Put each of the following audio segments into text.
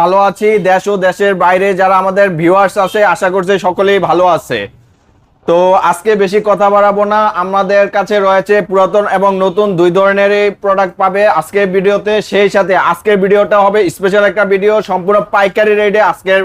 ভালো আছি। দেশ ও দেশের বাইরে যারা আমাদের আশা সকলেই ভালো আছে। তো আজকে বেশি কথা বাড়াবো না, আমাদের কাছে রয়েছে পুরাতন এবং নতুন দুই ধরনের প্রোডাক্ট পাবে আজকের ভিডিওতে। সেই সাথে আজকের ভিডিওটা হবে স্পেশাল একটা ভিডিও সম্পূর্ণ পাইকারি রেটে আজকের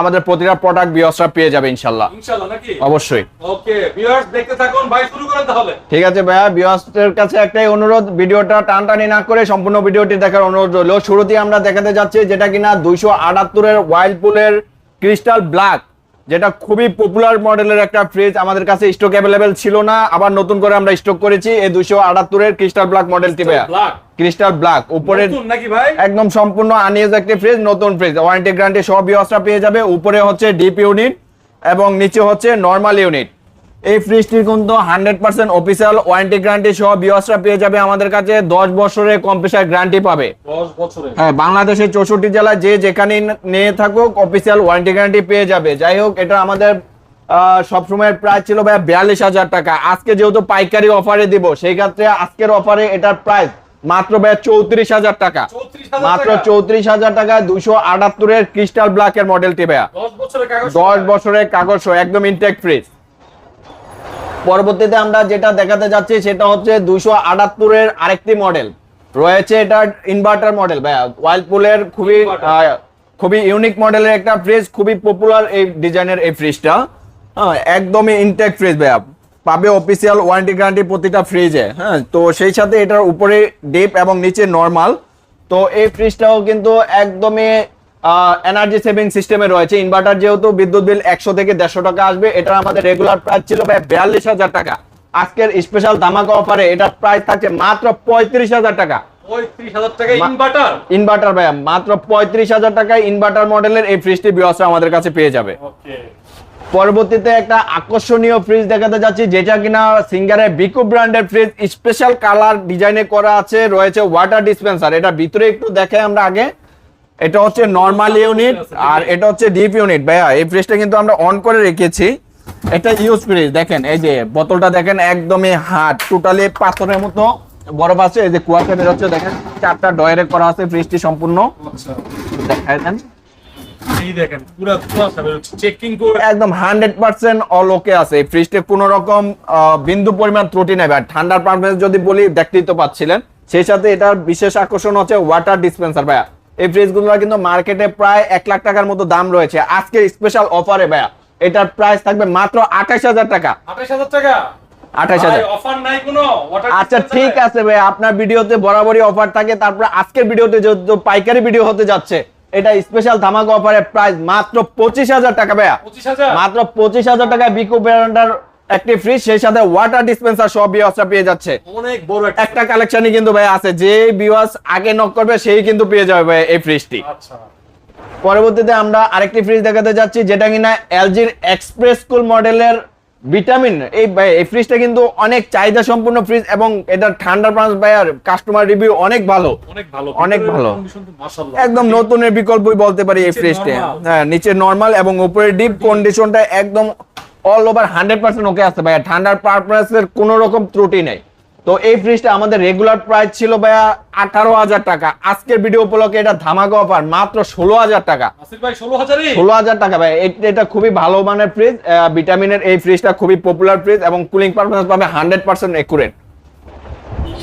আমাদের প্রতিটা প্রোডাক্ট ভিউয়ার্সরা পেয়ে যাবে ইনশাল্লাহ। ইনশাআল্লাহ নাকি? অবশ্যই। ওকে ভিউয়ার্স দেখতে থাকুন ভাই শুরু করেন হবে ঠিক আছে ভাইয়া ভিউয়ার্সদের কাছে একটাই অনুরোধ ভিডিওটা টানটানি না করে সম্পূর্ণ ভিডিওটি দেখার অনুরোধ রইল। শুরুতেই আমরা দেখাতে যাচ্ছি যেটা কিনা দুইশো আটাত্তরের ওয়াইল্ডপুলের ক্রিস্টাল ব্ল্যাক যেটা খুবই পপুলার মডেলের একটা ফ্রিজ আমাদের কাছে স্টক অ্যাভেলেবেল ছিল না আবার নতুন করে আমরা স্টক করেছি এই দুইশো আটাত্তরের ক্রিস্টাল ব্ল্যাক মডেলটি ভাইয়া। ক্রিস্টাল ব্ল্যাক উপরে নতুন নাকি ভাই? একদম সম্পূর্ণ আনিয়েজ একটি ফ্রিজ নতুন ফ্রিজ ওয়ারেন্টি গ্যারান্টি সব ব্যবস্থা পেয়ে যাবে উপরে হচ্ছে ডিপ ইউনিট এবং নিচে হচ্ছে নর্মাল ইউনিট এই ফ্রিজটি কিন্তু hundred percent official warranty guarantee সহ ব্যবস্থা পেয়ে যাবে আমাদের কাছে দশ বছরের কম্প্রেসার গ্যারান্টি পাবে। হ্যাঁ বাংলাদেশের চৌষট্টি জেলায় যে যেখানে নিয়ে থাকুক অফিসিয়াল ওয়ারেন্টি গ্যারান্টি পেয়ে যাবে। যাই হোক এটা আমাদের সবসময়ের প্রাইস ছিল ভাই বিয়াল্লিশ হাজার টাকা। আজকে যেহেতু পাইকারি অফারে দিব সেই ক্ষেত্রে আজকের অফারে এটার প্রাইস মাত্র ভাই চৌত্রিশ হাজার টাকা। মাত্র চৌত্রিশ হাজার টাকা দুশো আটাত্তরের ক্রিস্টাল ব্ল্যাকের মডেলটি ভাইয়া। 10 বছরের কাগজ? দশ বছরের কাগজ একদম ইনটেক ফ্রিজ পরবর্তীতে আমরা যেটা দেখাতে যাচ্ছি সেটা হচ্ছে দুশো আটাত্তরের আরেকটি মডেল। রয়েছে এটা ইনভার্টার মডেল ভাইয়া। ওয়াইল্ডপুলের খুবই খুবই ইউনিক মডেলের একটা ফ্রিজ খুবই পপুলার এই ডিজাইনের এই ফ্রিজটা হ্যাঁ একদমই ইনটেক ফ্রিজ ভাইয়া। পাবে অফিসিয়াল ওয়ারেন্টি গ্যারান্টি প্রতিটা ফ্রিজে হ্যাঁ তো সেই সাথে এটার উপরে ডিপ এবং নিচে নর্মাল তো এই ফ্রিজটাও কিন্তু একদমই এনার্জি সেভিং সিস্টেমে রয়েছে। ইনভার্টার যেহেতু বিদ্যুৎ বিল একশো থেকে দেড়শো টাকা আসবে এটা আমাদের রেগুলার প্রাইস ছিল ভাই বিয়াল্লিশ হাজার টাকা। আজকের স্পেশাল ধামাকা অফারে এটার প্রাইস থাকছে মাত্র পঁয়ত্রিশ হাজার টাকা। 35000 টাকা মা- ইনভার্টার ইনভার্টার ভাইয়া মাত্র পঁয়ত্রিশ হাজার টাকায় ইনভার্টার মডেলের এই ফ্রিজটি আমাদের কাছে পেয়ে যাবে। পরবর্তীতে একটা আকর্ষণীয় ফ্রিজ দেখাতে যাচ্ছি যেটা কিনা সিঙ্গারের বিকু ব্র্যান্ডের ফ্রিজ স্পেশাল কালার ডিজাইনে করা আছে রয়েছে ওয়াটার ডিসপেন্সার এটা ভিতরে একটু দেখে আমরা আগে। এটা হচ্ছে নর্মাল ইউনিট আর এটা হচ্ছে ডিপ ইউনিট ভাইয়া এই ফ্রিজটা কিন্তু আমরা অন করে রেখেছি। এটা ইউজ ফ্রিজ দেখেন এই যে বোতলটা দেখেন একদমই হার্ড টোটালি পাথরের মতো। বরফ আছে এই যে কুয়াশা বের হচ্ছে দেখেন চারটা ডয়ারে করা আছে ফ্রিজটি সম্পূর্ণ। আচ্ছা। দেখায় দেন। এই দেখেন পুরো পুরো চেকিং করে একদম হান্ড্রেড পার্সেন্ট অল ওকে আছে। এই ফ্রিজতে কোনো রকম আহ, বিন্দু পরিমাণ ত্রুটি আর ঠান্ডার পারফরমেন্স যদি বলি দেখতেই তো পাচ্ছিলেন। সেই সাথে এটার বিশেষ আকর্ষণ হচ্ছে ওয়াটার ডিসপেন্সার ভাইয়া। এই ফ্রিজগুলোর কিন্তু মার্কেটে প্রায় এক লাখ টাকার মতো দাম রয়েছে। আজকের স্পেশাল অফারে ভাইয়া। এটার প্রাইস থাকবে মাত্র আঠাশ হাজার টাকা। 28000 টাকা? আঠাশ হাজার। অফার নাই কোনো? আচ্ছা ঠিক আছে ভাই আপনার ভিডিওতে বরাবরই অফার থাকে তারপর আজকের ভিডিওতে যেহেতু পাইকারি ভিডিও হতে যাচ্ছে এটা স্পেশাল ধামাকা অফারের প্রাইস মাত্র পঁচিশ হাজার টাকা ভাইয়া। মাত্র পঁচিশ হাজার টাকায় বিকো ব্র্যান্ডার একটি ফ্রিজ সেই সাথে ওয়াটার ডিসপেন্সার সব ব্যবস্থা পেয়ে যাচ্ছে। অনেক বড় একটা কালেকশনই কিন্তু ভাই আছে যে বিওয়াস আগে নক করবে সেই কিন্তু পেয়ে যাবে ভাই এই ফ্রিজটি আচ্ছা। পরবর্তীতে আমরা আরেকটি ফ্রিজ দেখাতে যাচ্ছি যেটা কিনা এলজির এক্সপ্রেস কুল মডেলের ভিটামিন এই ভাই এই ফ্রিজটা কিন্তু অনেক চাহিদা সম্পূর্ণ ফ্রিজ এবং এটা ঠান্ডা প্রান্স ভাই আর কাস্টমার রিভিউ অনেক ভালো। অনেক ভালো অনেক ভালো। একদম নতুনের বিকল্পই বলতে পারি এই ফ্রিজটা হ্যাঁ নিচে নর্মাল এবং উপরে ডিপ কন্ডিশনটা একদম all over hundred percent okay আছে ভাইয়া। ঠান্ডার পারপাসের কোনো রকম ত্রুটি নেই। তো এই ফ্রিজটা আমাদের রেগুলার প্রাইস ছিল ভাইয়া আঠারো হাজার টাকা। আজকের ভিডিও উপলক্ষে এটা ধামাকা অফার মাত্র ষোলো হাজার টাকা। আসিফ ভাই 16000 এ ষোলো হাজার টাকা ভাই এটা খুবই ভালো মানের ফ্রিজ ভিটামিনের এই ফ্রিজটা খুবই পপুলার ফ্রিজ এবং কুলিং পারফরমেন্স পাবে হান্ড্রেড পার্সেন্ট একুরেট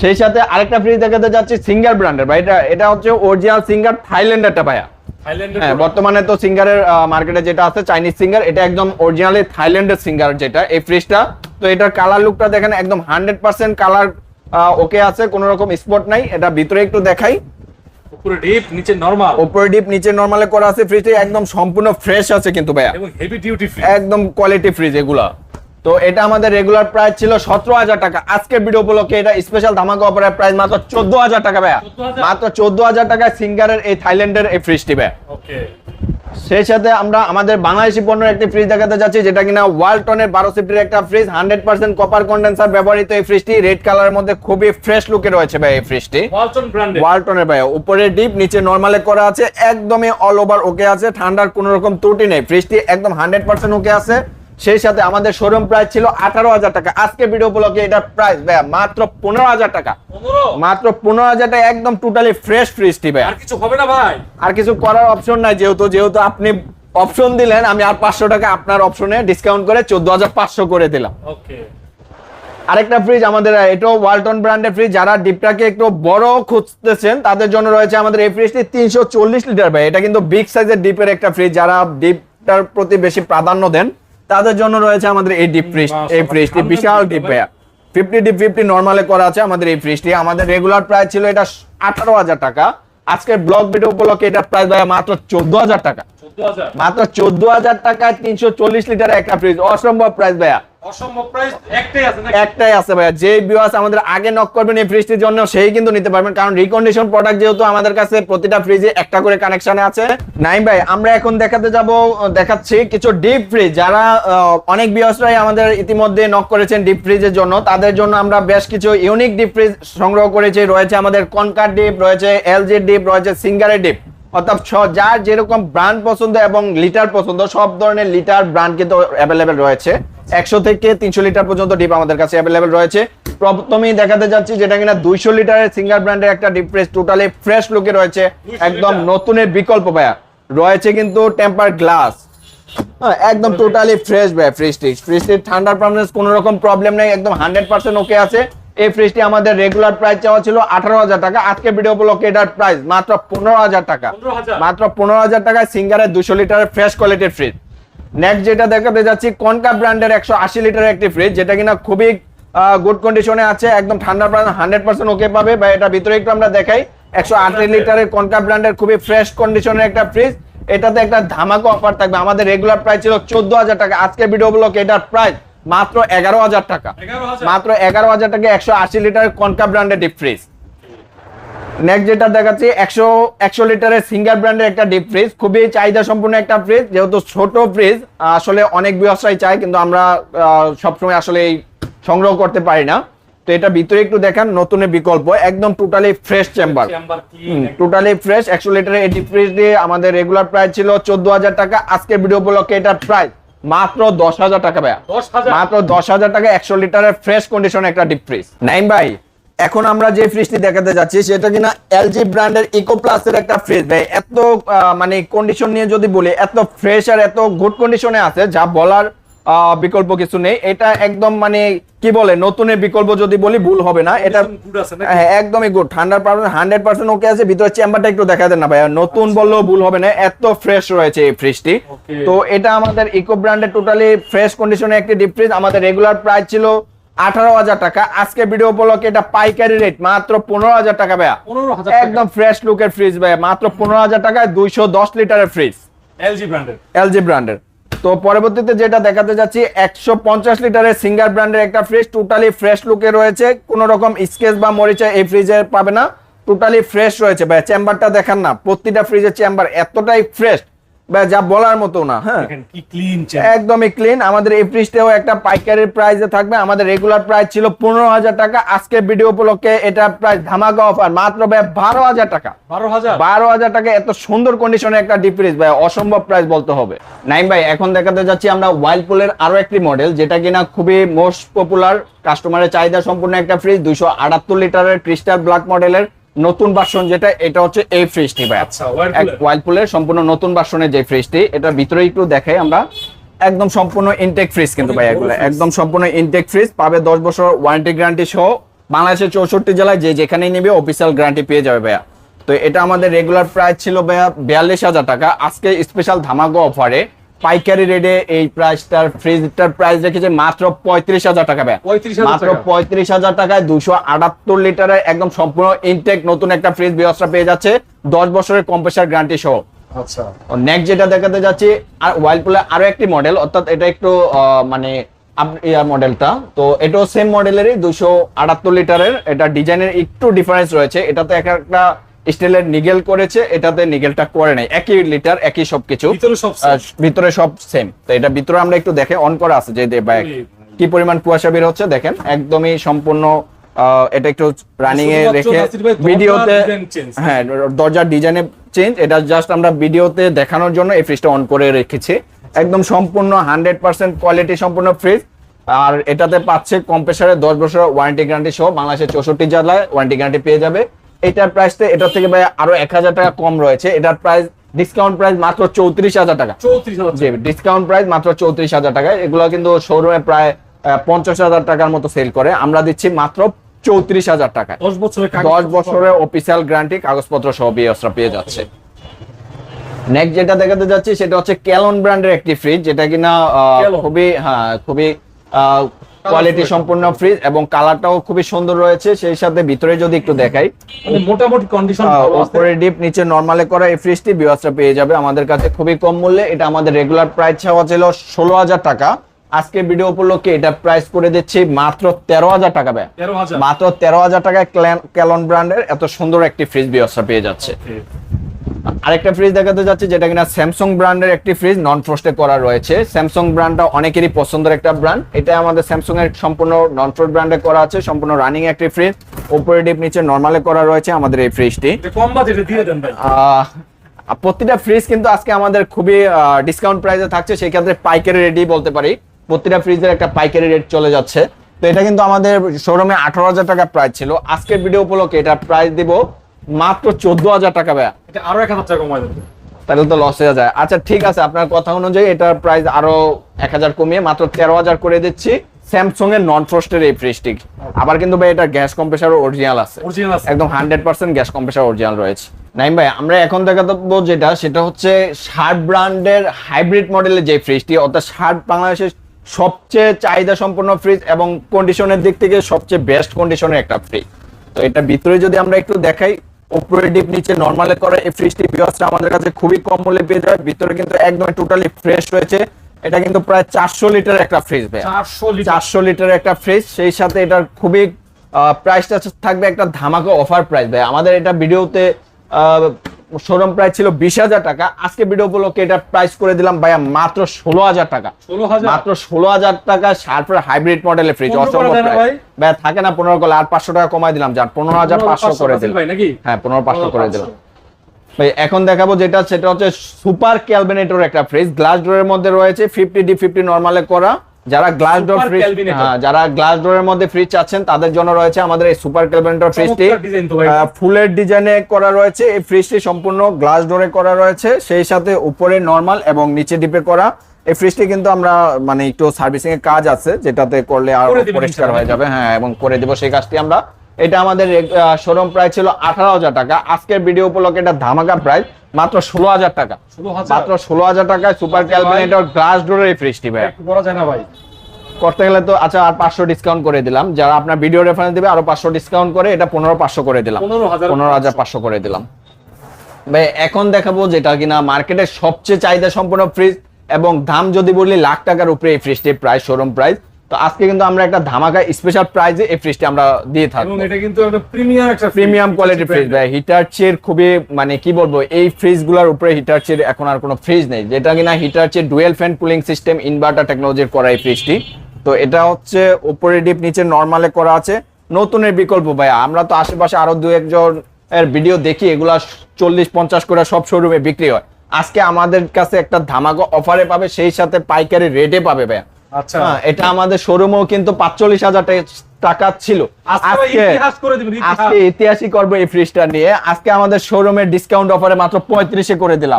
সেই সাথে আরেকটা ফ্রিজ দেখাতে যাচ্ছি সিঙ্গার ব্র্যান্ডের ভাই। এটা এটা হচ্ছে অরিজিনাল সিঙ্গার থাইল্যান্ডেরটা ভাইয়া। হ্যাঁ বর্তমানে তো সিঙ্গারের মার্কেটে যেটা আছে চাইনিজ সিঙ্গার এটা একদম অরিজিনালি থাইল্যান্ডের সিঙ্গার যেটা এই ফ্রিজটা তো এটার কালার লুকটা দেখেন একদম হান্ড্রেড পার্সেন্ট কালার ওকে আছে কোনো রকম স্পট নাই এটা ভিতরে একটু দেখাই। উপরে ডিপ নিচে নরমাল উপরে ডিপ নিচে নর্মালে করা আছে ফ্রিজটি একদম সম্পূর্ণ ফ্রেশ আছে কিন্তু ভাইয়া। এবং হেভি ডিউটি ফ্রি একদম কোয়ালিটি ফ্রিজ এগুলা। তো এটা আমাদের রেগুলার প্রাইস ছিল সতেরো হাজার টাকা। আজকের ভিডিও উপলক্ষে এটা স্পেশাল ধামাকা অফারের প্রাইস মাত্র চোদ্দ হাজার টাকা ভাইয়া। মাত্র চোদ্দ হাজার টাকায় সিঙ্গারের এই থাইল্যান্ডের এই ফ্রিজটি ভাইয়া। সেই সাথে আমরা আমাদের বাংলাদেশি পণ্যের একটি ফ্রিজ দেখাতে যাচ্ছি যেটা কিনা ওয়ালটনের বারো সিফটির একটা fridge hundred percent copper condenser ব্যবহৃত এই ফ্রিজটি রেড কালারের মধ্যে খুবই ফ্রেশ লুকে রয়েছে ভাই এই ফ্রিজটি ওয়ালটনের ভাই উপরে ডিপ নিচে নর্মালে করা আছে একদমই অল ওভার ওকে আছে ঠান্ডার কোনো রকম ত্রুটি নেই। ফ্রিজটি একদম হান্ড্রেড পার্সেন্ট ওকে আছে। সেই সাথে আমাদের শোরুম প্রাইস ছিল আঠারো হাজার টাকা। আজকে ভিডিও ব্লগে এটার প্রাইস ভাইয়া মাত্র পনেরো হাজার টাকা। মাত্র পনেরো হাজার টাকা একদম টোটালি ফ্রেশ ফ্রিজটি ভাইয়া। আর কিছু হবে না ভাই? আর কিছু করার অপশন নাই যেহেতু যেহেতু আপনি অপশন দিলেন আমি আর পাঁচশো টাকা আপনার অপশনে ডিসকাউন্ট করে চোদ্দ হাজার পাঁচশো করে দিলাম। ওকে আরেকটা ফ্রিজ আমাদের এটাও ওয়ালটন ব্র্যান্ডের ফ্রিজ যারা ডিপটাকে একটু বড় খুঁজতেছেন তাদের জন্য রয়েছে আমাদের এই ফ্রিজটি তিনশো চল্লিশ লিটার ভাই। এটা কিন্তু বিগ সাইজের ডিপের একটা ফ্রিজ যারা ডিপটার প্রতি বেশি প্রাধান্য দেন। তাদের জন্য রয়েছে আমাদের এই ডিপ ফ্রিজ এই ফ্রিজটি বিশাল ডিপ ভাইয়া। ফিফটি ডিপ ফিফটি নর্মালে করা আছে আমাদের এই ফ্রিজটি আমাদের রেগুলার প্রাইস ছিল এটা আঠারো হাজার টাকা। আজকে ব্লক ভিডিও উপলক্ষে এটা প্রাইস ভাইয়া মাত্র চোদ্দ হাজার টাকা। মাত্র চোদ্দ হাজার টাকায় তিনশো চল্লিশ লিটার একটা ফ্রিজ অসম্ভব প্রাইস ভাইয়া। একটাই আছে যে আমাদের আগে নক করবেন এই ফ্রিজটির জন্য, সেই কিন্তু নিতে পারবেন। কারণ রিকন্ডিশন প্রোডাক্ট যেহেতু আমাদের কাছে প্রতিটা ফ্রিজে একটা করে কানেকশনে আছে। ভাই, আমরা এখন দেখাতে যাব, দেখাচ্ছি কিছু ডিপ ফ্রিজ যারা অনেক আমাদের ইতিমধ্যে নক করেছেন ডিপ ফ্রিজের জন্য। তাদের জন্য আমরা বেশ কিছু ইউনিক ডিপ ফ্রিজ সংগ্রহ করেছি। রয়েছে আমাদের কনকার ডিপ রয়েছে এলজি ডিপ রয়েছে সিঙ্গারের ডিপ অর্থাৎ যার যেরকম ব্র্যান্ড পছন্দ এবং লিটার পছন্দ সব ধরনের লিটার ব্র্যান্ড কিন্তু অ্যাভেলেবেল রয়েছে। একশো থেকে তিনশো লিটার পর্যন্ত ডিপ আমাদের কাছে অ্যাভেলেবেল রয়েছে। প্রথমেই দেখাতে যাচ্ছি যেটা কিনা দুইশো লিটারের সিঙ্গার ব্র্যান্ডের একটা ডিপ ফ্রেশ টোটালি ফ্রেশ লুকে রয়েছে। একদম নতুনের বিকল্প ভাইয়া। রয়েছে কিন্তু টেম্পার গ্লাস একদম টোটালি ফ্রেশ ভাই ফ্রিজটি ফ্রিজটির ঠান্ডার পারফরমেন্স কোনো রকম প্রবলেম নেই একদম হান্ড্রেড পার্সেন্ট ওকে আছে। এই ফ্রিজটি আমাদের রেগুলার প্রাইস চাওয়া ছিল আঠারো হাজার টাকা। আজকে ভিডিও উপলক্ষে এটার প্রাইস মাত্র পনেরো হাজার টাকা। 15,000 মাত্র পনেরো হাজার টাকায় সিঙ্গারের দুশো লিটারের ফ্রেশ কোয়ালিটির ফ্রিজ নেক্সট যেটা দেখাতে যাচ্ছি কনকা ব্র্যান্ডের একশো আশি লিটারের একটি ফ্রিজ যেটা কিনা খুবই গুড কন্ডিশনে আছে একদম ঠান্ডা হান্ড্রেড পার্সেন্ট ওকে পাবে। বা এটা ভিতরে একটু আমরা দেখাই। একশো আঠাশ লিটারের কনকা ব্র্যান্ডের খুবই ফ্রেশ কন্ডিশনের একটা ফ্রিজ এটাতে একটা ধামাকা অফার থাকবে। আমাদের রেগুলার প্রাইস ছিল চোদ্দ হাজার টাকা। আজকে ভিডিও ব্লকে এটার প্রাইস মাত্র এগারো হাজার টাকা। মাত্র এগারো হাজার টাকা একশো আশি লিটারের কনকা ব্র্যান্ডের ডিপ ফ্রিজ নেক্সট যেটা দেখাচ্ছি একশো একশো লিটারের সিঙ্গার ব্র্যান্ডের একটা ডিপ ফ্রিজ খুবই চাহিদা সম্পূর্ণ একটা ফ্রিজ যেহেতু ছোট ফ্রিজ আসলে অনেক ব্যবসায়ী চাই কিন্তু আমরা সবসময় আসলে এই সংগ্রহ করতে পারি না। তো এটা ভিতরে একটু দেখান নতুনের বিকল্প একদম totally fresh chamber totally fresh একশো লিটারের এই ডিপ ফ্রিজ দিয়ে আমাদের রেগুলার প্রাইস ছিল চোদ্দ হাজার টাকা। আজকে ভিডিও উপলক্ষে এটার প্রাইস মাত্র দশ হাজার টাকা ভাইয়া। মাত্র দশ হাজার টাকা একশো লিটারের ফ্রেশ কন্ডিশন একটা ডিপ ফ্রিজ নাইম ভাই এখন আমরা যে ফ্রিজটি দেখাতে যাচ্ছি সেটা কিনা এলজি ব্র্যান্ডের ইকো প্লাসের একটা ফ্রিজ ভাই এত মানে কন্ডিশন নিয়ে যদি বলি এত ফ্রেশ আর এত গুড কন্ডিশনে আছে যা বলার বিকল্প কিছু নেই। এটা একদম মানে কি বলে নতুনের বিকল্প যদি বলি ভুল হবে না। এটা হ্যাঁ একদমই গুড ঠান্ডার পার্সেন্ট হান্ড্রেড পার্সেন্ট ওকে আছে। ভিতরে চেম্বারটা একটু দেখা দেন না ভাইয়া। নতুন বললেও ভুল হবে না। এত ফ্রেশ রয়েছে এই ফ্রিজটি তো এটা আমাদের ইকো ব্র্যান্ডের টোটালি ফ্রেশ কন্ডিশনে একটি ডিপ ফ্রিজ আমাদের রেগুলার প্রাইস ছিল আঠারো হাজার টাকা। আজকে ভিডিও উপলক্ষে এটা পাইকারি রেট মাত্র পনেরো হাজার টাকা ভাইয়া। একদম ফ্রেশ লুকের ফ্রিজ ভাইয়া। মাত্র পনেরো হাজার টাকায় দুইশো দশ লিটারের ফ্রিজ এলজি ব্র্যান্ডের এলজি ব্র্যান্ডের তো পরবর্তীতে যেটা দেখাতে যাচ্ছি, একশো পঞ্চাশ লিটারের সিঙ্গার ব্র্যান্ডের একটা ফ্রিজ টোটালি ফ্রেশ লুকে রয়েছে। কোনো রকম স্কেচ বা মরিচা এই ফ্রিজে পাবে না। টোটালি ফ্রেশ রয়েছে। ভাই চেম্বারটা দেখান না। প্রতিটা ফ্রিজের চেম্বার এতটাই ফ্রেশ যা বলার মতো না হ্যাঁ? একদমই ক্লিন আমাদের এই ফ্রিজটাও একটা পাইকারি প্রাইসে থাকবে। আমাদের রেগুলার প্রাইস ছিল পনেরো হাজার টাকা। আজকে ভিডিও উপলক্ষে এটা প্রাইস ধামাকা অফার মাত্র ভাই বারো হাজার টাকা। বারো হাজার? বারো হাজার টাকা এত সুন্দর কন্ডিশনে একটা ডিপ ফ্রিজ ভাই। অসম্ভব প্রাইস বলতে হবে। নাইম ভাই এখন দেখাতে যাচ্ছি আমরা ওয়াইলপুলের আরও একটি মডেল যেটা কিনা খুবই মোস্ট পপুলার কাস্টমারের চাহিদা সম্পূর্ণ একটা ফ্রিজ দুইশো আটাত্তর লিটারের ক্রিস্টাল ব্ল্যাক মডেলের নতুন বাসন যেটা এটা হচ্ছে এই ফ্রিজটি ভাই। আচ্ছা। ওয়াইলপুলের সম্পূর্ণ নতুন ভার্সনের যে ফ্রিজটি এটার ভিতরে একটু দেখাই আমরা। একদম সম্পূর্ণ ইনটেক ফ্রিজ কিন্তু ভাই এগুলো। একদম সম্পূর্ণ ইনটেক ফ্রিজ পাবে দশ বছর ওয়ারেন্টি গ্যারান্টি সহ। বাংলাদেশের চৌষট্টি জেলায় যে যেখানেই নেবে অফিসিয়াল গ্যারান্টি পেয়ে যাবে ভাইয়া। তো এটা আমাদের রেগুলার প্রাইস ছিল ভাইয়া বিয়াল্লিশ হাজার টাকা। আজকে স্পেশাল ধামাকা অফারে পাইকারি রেটে এই প্রাইসটার ফ্রিজটার প্রাইস রেখেছে মাত্র পঁয়ত্রিশ হাজার টাকা ভাইয়া 35,000 মাত্র পঁয়ত্রিশ হাজার টাকায় দুশো আটাত্তর লিটারের একদম সম্পূর্ণ ইনটেক নতুন একটা ফ্রিজ ব্যবস্থা পেয়ে যাচ্ছে দশ বছরের কম্প্রেসার গ্যারান্টি সহ। আচ্ছা। নেক্সট যেটা দেখাতে যাচ্ছি আর ওয়াইলপুলের আরও একটি মডেল অর্থাৎ এটা একটু মানে মডেলটা তো এটাও সেম মডেলেরই দুশো আটাত্তর লিটারের এটা ডিজাইনের একটু ডিফারেন্স রয়েছে। এটাতে এক একটা স্টিলের নিগেল করেছে এটাতে নিগেলটা করে নাই। একই লিটার একই সবকিছু। ভিতরে সব সেম তো এটা ভিতরে আমরা একটু দেখে অন করা আছে যে। কি পরিমাণ কুয়াশা বের হচ্ছে দেখেন। একদমই সম্পূর্ণ এটা একটু রানিং এ রেখে ভিডিওতে হ্যাঁ দরজার ডিজাইনে চেঞ্জ এটা জাস্ট আমরা ভিডিওতে দেখানোর জন্য এই ফ্রিজটা অন করে রেখেছি। একদম সম্পূর্ণ হান্ড্রেড পার্সেন্ট কোয়ালিটি সম্পূর্ণ ফ্রিজ আর এটাতে পাচ্ছে কম্প্রেসারে দশ বছর ওয়ারেন্টি গ্যারান্টি সহ বাংলাদেশের চৌষট্টি জেলায় ওয়ারেন্টি গ্যারান্টি পেয়ে যাবে। এটার প্রাইসটা এটার থেকে ভাই আরও এক হাজার টাকা কম রয়েছে। এটার প্রাইস ডিসকাউন্ট প্রাইস মাত্র চৌত্রিশ হাজার টাকা। ডিসকাউন্ট প্রাইস মাত্র চৌত্রিশ হাজার টাকা। এগুলো কিন্তু শোরুমে প্রায় পঞ্চাশ হাজার টাকার মতো সেল করে। আমরা দিচ্ছি মাত্র চৌত্রিশ হাজার টাকা। দশ বছরের দশ বছরের অফিসিয়াল গ্যারান্টি কাগজপত্র সহ বিএসরা পেয়ে যাচ্ছে। নেক্সট যেটা দেখাতে যাচ্ছি সেটা হচ্ছে ক্যালন ব্র্যান্ডের একটি ফ্রিজ যেটা কিনা আহ, খুবই হ্যাঁ খুবই কোয়ালিটি সম্পূর্ণ ফ্রিজ এবং কালারটাও খুবই সুন্দর রয়েছে সেই সাথে ভিতরে যদি একটু দেখাই। মানে মোটামুটি কন্ডিশন আহ, উপরে ডিপ নিচে নরমালে করা এই ফ্রিজটি বিওয়াসটা পেয়ে যাবে আমাদের কাছে খুবই কম মূল্যে। এটা আমাদের রেগুলার প্রাইস চাওয়া ছিল ষোলো হাজার টাকা। আজকে ভিডিও উপলক্ষে এটা প্রাইস করে দিচ্ছি মাত্র তেরো হাজার টাকা ব্যয় তেরো মাত্র তেরো হাজার টাকায় ক্যালন ব্র্যান্ডের এত সুন্দর একটি ফ্রিজ ব্যবস্থা পেয়ে যাচ্ছে। আরেকটা ফ্রিজ দেখাতে যাচ্ছে যেটা কিনা স্যামসাং ব্র্যান্ডের একটি ফ্রিজ নন ফ্রস্টে করা রয়েছে। স্যামসাং ব্র্যান্ডটা অনেকেরই পছন্দের একটা ব্র্যান্ড এটা আমাদের স্যামসাং এর সম্পূর্ণ নন ফ্রস্ট ব্র্যান্ডে করা আছে সম্পূর্ণ রানিং একটি ফ্রিজ উপরে ডিপ নিচে নর্মালে করা রয়েছে আমাদের এই ফ্রিজটি কম বাজেটে দিয়ে দেন ভাই। প্রতিটা ফ্রিজ কিন্তু আজকে আমাদের খুবই ডিসকাউন্ট প্রাইসে থাকছে সেই ক্ষেত্রে পাইকারি রেটই বলতে পারি। প্রতিটা ফ্রিজের একটা পাইকারি রেট চলে যাচ্ছে। তো এটা কিন্তু আমাদের শোরুমে আঠারো হাজার টাকা প্রাইস ছিল। আজকের ভিডিও উপলক্ষে এটা প্রাইস দিব মাত্র চোদ্দ হাজার টাকা ব্যয় এটা আরও এক হাজার টাকা কমাই তাহলে তো লস হয়ে যায়। আচ্ছা ঠিক আছে আপনার কথা অনুযায়ী এটার প্রাইস আরও এক হাজার কমিয়ে মাত্র তেরো হাজার করে দিচ্ছি। স্যামসং এর নন ফ্রস্টের এই ফ্রিজটি আবার কিন্তু ভাই এটা গ্যাস কম্প্রেসার অরিজিনাল আছে। অরিজিনাল আছে। একদম hundred percent gas compressor original রয়েছে। নাইম ভাই আমরা এখন দেখাবো যেটা সেটা হচ্ছে শার্ট ব্র্যান্ডের হাইব্রিড মডেলের যে ফ্রিজটি অর্থাৎ শার্ট বাংলাদেশের সবচেয়ে চাহিদা সম্পন্ন ফ্রিজ এবং কন্ডিশনের দিক থেকে সবচেয়ে বেস্ট কন্ডিশনের একটা ফ্রিজ তো এটা ভিতরে যদি আমরা একটু দেখাই উপরে ডিপ নিচে নর্মালে করা এই ফ্রিজটি বিয়সটা আমাদের কাছে খুবই কম মূল্যে পেয়ে যাবে। ভিতরে কিন্তু একদম টোটালি ফ্রেশ রয়েছে। এটা কিন্তু প্রায় চারশো লিটার একটা ফ্রিজ ভাই চারশো লিটার। চারশো লিটার একটা ফ্রিজ সেই সাথে এটার খুবই প্রাইসটা থাকবে একটা ধামাকা অফার প্রাইস ভাই আমাদের এটা ভিডিওতে শোরুম প্রাইস ছিল বিশ হাজার টাকা। আজকে ভিডিও উপলক্ষে এটা প্রাইস করে দিলাম ভাইয়া মাত্র ষোলো হাজার টাকা। মাত্র ষোলো হাজার টাকা শার্পের হাইব্রিড মডেলের ফ্রিজ অসম্ভব করে দেন না price। ভাই। থাকে না পনেরো করলে আর পাঁচশো টাকা কমাই দিলাম যার পনেরো হাজার পাঁচশো করে দিলাম। হ্যাঁ পনেরো পাঁচশো করে 15,500 দিলাম ভাই এখন দেখাবো যেটা সেটা হচ্ছে সুপার ক্যালভিনেটর একটা ফ্রিজ গ্লাস ডোরের মধ্যে রয়েছে ফিফটি ডি ফিফটি নর্মালে করা। যারা গ্লাস ডোর ফ্রিজ হ্যাঁ যারা গ্লাস ডোরের মধ্যে ফ্রিজ চাচ্ছেন তাদের জন্য রয়েছে আমাদের এই সুপার ক্যালভিনেটর ফ্রিজটি। ফুলের ডিজাইনে করা রয়েছে। এই ফ্রিজটি সম্পূর্ণ গ্লাস ডোরে করা রয়েছে। সেই সাথে উপরে নর্মাল এবং নিচে ডিপে করা। এই ফ্রিজটি কিন্তু আমরা মানে একটু সার্ভিসিং এর কাজ আছে যেটাতে করলে আরও পরিষ্কার হয়ে যাবে। হ্যাঁ এবং করে দেবো সেই কাজটি আমরা। এটা আমাদের শোরুম প্রাইস ছিল আঠারো হাজার টাকা। আজকের ভিডিও উপলক্ষে এটা ধামাকা প্রাইস মাত্র ষোলো হাজার টাকা। মাত্র ষোলো হাজার টাকায় সুপার। ক্যালকুলেটর গ্লাস ডোরের এই ফ্রিজটি ভাই একটু যায় না ভাই। করতে গেলে তো আচ্ছা আর পাঁচশো ডিসকাউন্ট করে দিলাম। যারা আপনার ভিডিও রেফারেন্স দিবে আরও পাঁচশো ডিসকাউন্ট করে এটা পনেরো পাঁচশো করে দিলাম। পনেরো হাজার পনেরো হাজার পাঁচশো। করে দিলাম। ভাই এখন দেখাবো যেটা কিনা মার্কেটের সবচেয়ে চাহিদা সম্পন্ন ফ্রিজ এবং দাম যদি বলি লাখ টাকার উপরে এই ফ্রিজটির প্রাইস শোরুম প্রাইস তো আজকে কিন্তু আমরা একটা ধামাকা স্পেশাল প্রাইজে এই ফ্রিজটি আমরা দিয়ে এবং থাকব এটা কিন্তু একটা প্রিমিয়াম একটা প্রিমিয়াম কোয়ালিটি ফ্রিজ ভাই হিটার চের খুবই মানে কি বলব এই ফ্রিজগুলার উপরে হিটার চের এখন আর কোনো ফ্রিজ নেই। যেটা কিনা হিটার চের dual fan cooling system inverter টেকনোলজির করা এই ফ্রিজটি তো এটা হচ্ছে উপরে ডিপ নিচে নর্মালে করা আছে। নতুনের বিকল্প ভাই আমরা তো আশেপাশে আরও দু একজন এর ভিডিও দেখি এগুলা চল্লিশ পঞ্চাশ করে সব শোরুমে বিক্রি হয়। আজকে আমাদের কাছে একটা ধামাকা অফারে পাবে সেই সাথে পাইকারি রেটে পাবে ভাই আচ্ছা। হ্যাঁ, এটা আমাদের শোরুমেও কিন্তু পাঁচচল্লিশ হাজার টাকা ছিল। আজকে আজকে ইতিহাসই করব এই ফ্রিজটা নিয়ে। আজকে আমাদের শোরুমের ডিসকাউন্ট অফারে মাত্র পঁয়ত্রিশে করে দিলাম।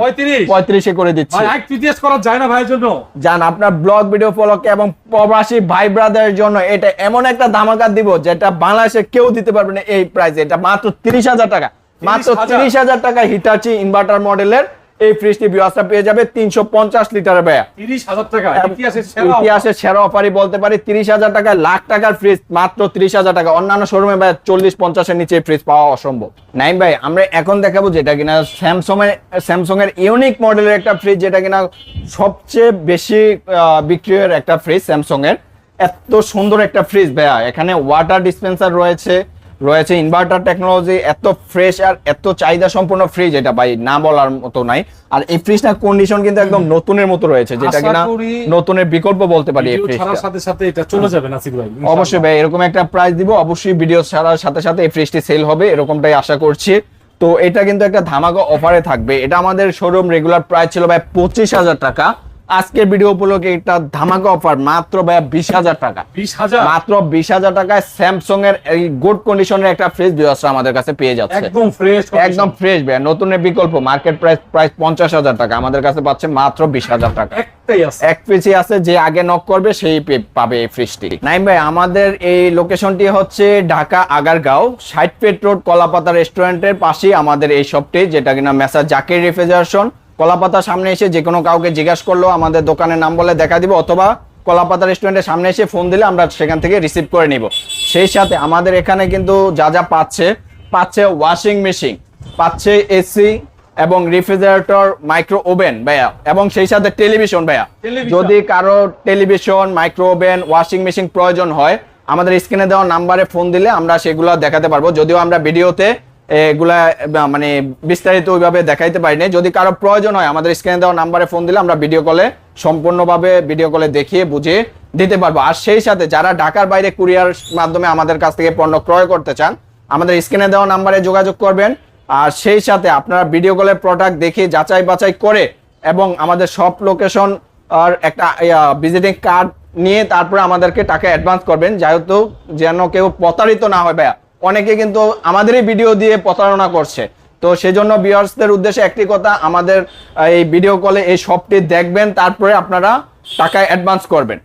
পঁয়ত্রিশে? করে দিচ্ছি। ভাই ইতিহাস করা যায় না ভাইয়ের জন্য। জান আপনার ব্লগ ভিডিও ফলোকে এবং প্রবাসী ভাই ব্রাদারের জন্য এটা এমন একটা ধামাকা দিব যেটা বাংলাদেশে কেউ দিতে পারবে না এই প্রাইসে এটা মাত্র তিরিশ হাজার টাকা। মাত্র তিরিশ হাজার টাকা হিটাচি ইনভার্টার মডেলের এই ফ্রিজটি ব্যবস্থা পেয়ে যাবে তিনশো পঞ্চাশ লিটারের ব্যয় তিরিশ হাজার টাকা ইতিহাসের সেরা অফারই বলতে পারি তিরিশ হাজার টাকা লাখ টাকার ফ্রিজ মাত্র তিরিশ হাজার টাকা। অন্যান্য শোরুমে ভাই চল্লিশ পঞ্চাশের নিচে ফ্রিজ পাওয়া অসম্ভব। নাইম ভাই আমরা এখন দেখাবো যেটা কিনা স্যামসং এর স্যামসং এর ইউনিক মডেলের একটা ফ্রিজ যেটা কিনা সবচেয়ে বেশি আহ, বিক্রির একটা ফ্রিজ স্যামসং এর এত সুন্দর একটা ফ্রিজ ভাইয়া। এখানে ওয়াটার ডিসপেন্সার রয়েছে রয়েছে ইনভার্টার টেকনোলজি এত ফ্রেশ আর এত চাহিদা সম্পূর্ণ ফ্রিজ এটা ভাই না বলার মতো নাই। আর এই ফ্রিজটার কন্ডিশন কিন্তু একদম নতুনের মতো রয়েছে যেটা কিনা নতুনের বিকল্প বলতে পারি এই ফ্রিজটা সাথে সাথে এটা চলে যাবে নাসির ভাই অবশ্যই ভাই এরকম একটা প্রাইস দিব অবশ্যই ভিডিও ছাড়ার সাথে সাথে এই ফ্রিজটি সেল হবে এরকমটাই আশা করছি। তো এটা কিন্তু একটা ধামাকা অফারে থাকবে। এটা আমাদের শোরুম রেগুলার প্রাইস ছিল ভাই পঁচিশ হাজার টাকা। আজকের ভিডিও উপলক্ষে একটা ধামাকা অফার মাত্র ভাইয়া বিশ হাজার টাকা। বিশ হাজার? মাত্র বিশ হাজার টাকায় স্যামসং এর এই গুড কন্ডিশনের একটা ফ্রিজ ভিউয়ার্সরা আমাদের কাছে পেয়ে যাচ্ছে। একদম ফ্রেশ একদম ফ্রেশ ভাইয়া নতুনের বিকল্প মার্কেট প্রাইস প্রাইস পঞ্চাশ হাজার টাকা আমাদের কাছে পাচ্ছে মাত্র বিশ হাজার টাকা। এক পিসি আছে যে আগে নক করবে সেই পাবে এই ফ্রিজটি নাইম ভাই আমাদের এই লোকেশনটি হচ্ছে ঢাকা আগারগাঁও ষাট ফিট রোড কলাপাতা রেস্টুরেন্টের পাশেই আমাদের এই শপটি যেটা কিনা মেসা জাকির রেফ্রিজারেশন কলাপাতার সামনে এসে যে কোনো কাউকে জিজ্ঞাসা করলেও আমাদের দোকানের নাম বলে দেখা দিব অথবা কলাপাতা রেস্টুরেন্টের সামনে এসে ফোন দিলে আমরা সেখান থেকে রিসিভ করে নিব। সেই সাথে আমাদের এখানে কিন্তু যা যা পাচ্ছে পাচ্ছে ওয়াশিং মেশিন পাচ্ছে এসি এবং রেফ্রিজারেটর মাইক্রো ওভেন ভাইয়া এবং সেই সাথে টেলিভিশন ভাইয়া। যদি কারও television micro oven washing machine প্রয়োজন হয় আমাদের স্ক্রিনে দেওয়া নাম্বারে ফোন দিলে আমরা সেগুলো দেখাতে পারব। যদিও আমরা ভিডিওতে এগুলা মানে বিস্তারিত ওইভাবে দেখাইতে পারি যদি কারও প্রয়োজন হয়, আমাদের স্ক্রিনে দেওয়া নাম্বারে ফোন দিলে আমরা ভিডিও কলে সম্পূর্ণভাবে ভিডিও কলে দেখিয়ে, বুঝিয়ে দিতে পারব। আর সেই সাথে যারা ঢাকার বাইরে কুরিয়ার মাধ্যমে আমাদের কাছ থেকে পণ্য ক্রয় করতে চান, আমাদের স্ক্রিনে দেওয়া নাম্বারে যোগাযোগ করবেন। আর সেই সাথে আপনারা ভিডিও কলে প্রোডাক্ট দেখে যাচাই বাছাই করে এবং আমাদের সব লোকেশন আর একটা ভিজিটিং কার্ড নিয়ে তারপরে আমাদেরকে টাকা অ্যাডভান্স করবেন। যেহেতু যেন কেউ প্রতারিত না হয়, ভাইয়া। অনেকে কিন্তু আমাদেরই ভিডিও দিয়ে প্রতারণা করছে। তো সেজন্য ভিউয়ার্সদের উদ্দেশ্যে একটি কথা, আমাদের এই ভিডিও কলে এই শপটি দেখবেন, তারপরে আপনারা টাকা অ্যাডভান্স করবেন।